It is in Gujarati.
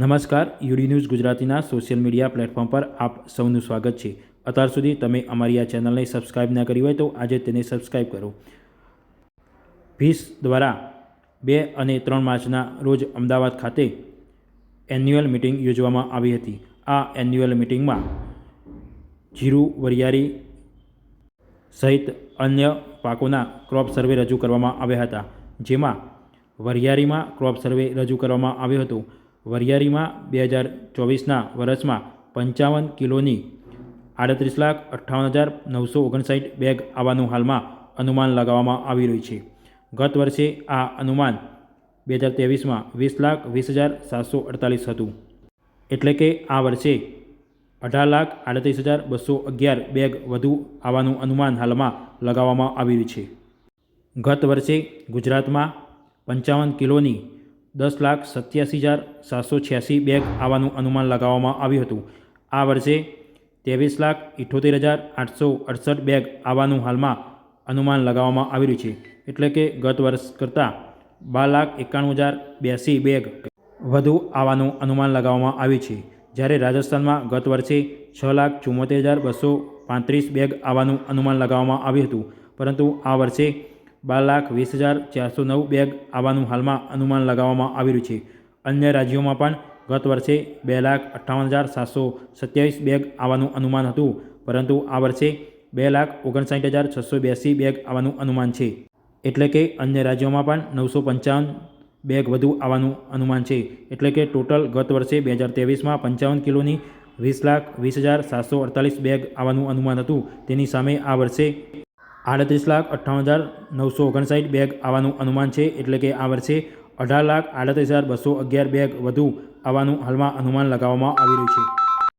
નમસ્કાર, યુડી ન્યૂઝ ગુજરાતીના સોશિયલ મીડિયા પ્લેટફોર્મ પર આપ સૌનું સ્વાગત છે. અત્યાર સુધી તમે અમારી આ ચેનલને સબસ્ક્રાઇબ ના કરી હોય તો આજે તેને સબસ્ક્રાઇબ કરો. ફીસ દ્વારા બે અને ત્રણ માર્ચના રોજ અમદાવાદ ખાતે એન્યુઅલ મિટિંગ યોજવામાં આવી હતી. આ એન્યુઅલ મિટિંગમાં જીરું વરિયારી સહિત અન્ય પાકોના ક્રોપ સર્વે રજૂ કરવામાં આવ્યા હતા. જેમાં વરિયાળીમાં ક્રોપ સર્વે રજૂ કરવામાં આવ્યો હતો. વરિયાળીમાં બે હજાર ચોવીસના વર્ષમાં પંચાવન કિલોની આડત્રીસ લાખ અઠ્ઠાવન હજાર નવસો ઓગણસાઠ બેગ આવવાનું હાલમાં અનુમાન લગાવવામાં આવી રહ્યું છે. ગત વર્ષે આ અનુમાન બે હજાર ત્રેવીસમાં વીસ લાખ વીસ હજાર સાતસો અડતાલીસ હતું. એટલે કે આ વર્ષે અઢાર લાખ આડત્રીસ હજાર બસો અગિયાર બેગ વધુ આવવાનું અનુમાન હાલમાં લગાવવામાં આવી રહ્યું છે. ગત વર્ષે ગુજરાતમાં પંચાવન કિલોની દસ લાખ સત્યાસી હજાર સાતસો છ્યાસી બેગ આવવાનું અનુમાન લગાવવામાં આવ્યું હતું. આ વર્ષે ત્રેવીસ લાખ ઇઠ્ઠોતેર હજાર આઠસો અડસઠ બેગ આવવાનું હાલમાં અનુમાન લગાવવામાં આવી રહ્યું છે. એટલે કે ગત વર્ષ કરતાં બાર લાખ એકાણું હજાર બ્યાસી બેગ વધુ આવવાનું અનુમાન લગાવવામાં આવ્યું છે. જ્યારે રાજસ્થાનમાં ગત વર્ષે છ લાખ ચુમ્મોતેર હજાર બસો પાંત્રીસ બેગ આવવાનું અનુમાન લગાવવામાં આવ્યું હતું. પરંતુ આ વર્ષે બાર લાખ વીસ હજાર ચારસો નવ બેગ આવવાનું હાલમાં અનુમાન લગાવવામાં આવી રહ્યું છે. અન્ય રાજ્યોમાં પણ ગત વર્ષે બે લાખ અઠ્ઠાવન હજાર સાતસો સત્યાવીસ બેગ આવવાનું અનુમાન હતું, પરંતુ આ વર્ષે બે લાખ ઓગણસાઠ હજાર છસો બ્યાસી બેગ આવવાનું અનુમાન છે. એટલે કે અન્ય રાજ્યોમાં પણ નવસો પંચાવન બેગ વધુ આવવાનું અનુમાન છે. એટલે કે ટોટલ ગત વર્ષે બે હજાર ત્રેવીસમાં પંચાવન કિલોની વીસ લાખ વીસ હજાર સાતસો અડતાલીસ બેગ આવવાનું અનુમાન હતું. તેની સામે આ વર્ષે આડત્રીસ લાખ અઠ્ઠાવન હજાર નવસો ઓગણસાઠ બેગ આવવાનું અનુમાન છે, એટલે કે આ વર્ષે અઢાર લાખ આડત્રીસ હજાર બસો અગિયાર બેગ વધુ આવવાનું હાલમાં અનુમાન લગાવવામાં આવી રહ્યું છે.